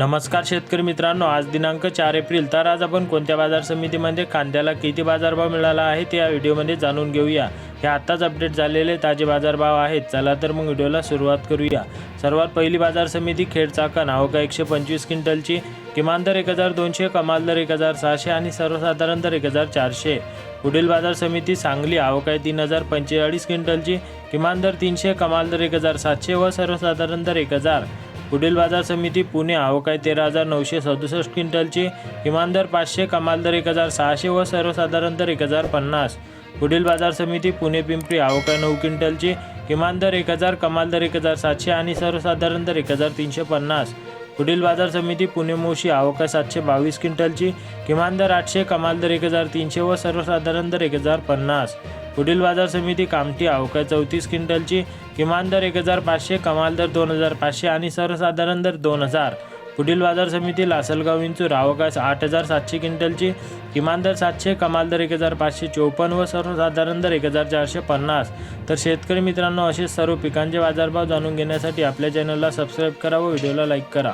नमस्कार शेतकरी मित्रांनो आज दिनांक चार एप्रिल. तर आज आपण कोणत्या बाजार समितीमध्ये कांद्याला किती बाजारभाव मिळाला आहे ते या व्हिडिओमध्ये जाणून घेऊया. हे आत्ताच अपडेट झालेले ताजे बाजारभाव आहेत. चला तर मग व्हिडिओला सुरुवात करूया. सर्वात पहिली बाजार समिती खेड चाकण. अवघा एकशे पंचवीस क्विंटलची. किमान दर एक हजार दोनशे कमाल दर एक हजार सहाशे आणि सर्वसाधारण दर एक हजार चारशे. पुढील बाजार समिती सांगली. अवकाय तीन हजार पंचेचाळीस क्विंटलची. किमान दर तीनशे कमाल दर एक हजार सातशे व सर्वसाधारण दर एक हजार. पुढील बाजार समिती पुणे अवकाय तेरा हजार नऊशे सदुसष्ट क्विंटलची. किमान दर पाचशे कमाल दर एक हजार सहाशे व सर्वसाधारण दर एक हजार पन्नास. पुढील बाजार समिती पुणे पिंपरी अवकाय नऊ क्विंटलची. किमान दर एक हजार कमाल दर एक हजार सातशे आणि सर्वसाधारण दर एक हजार तीनशे पन्नास. पुढील बाजार समिती पुणे मोशी आवका सातशे बावीस क्विंटलची. किमान दर आठशे कमाल दर एक हजार तीनशे व सर्वसाधारण दर एक हजार पन्नास. पुढील बाजार समिती कामठी अवकाळ चौतीस क्विंटलची किमान दर एक हजार पाचशे कमाल दर दोन हजार पाचशे आणि सर्वसाधारण दर दोन हजार. पुढील बाजार समिती लासलगाव इंचूर अवकाश आठ हजार सातशे क्विंटलची किमान दर सातशे कमाल दर एक हजार पाचशे चोपन्न व सर्वसाधारण दर एक हजार चारशे पन्नास. तर शेतकरी मित्रांनो असे सर्व पिकांचे बाजारभाव जाणून घेण्यासाठी आपल्या चॅनलला सबस्क्राईब करा व व्हिडिओला लाईक करा.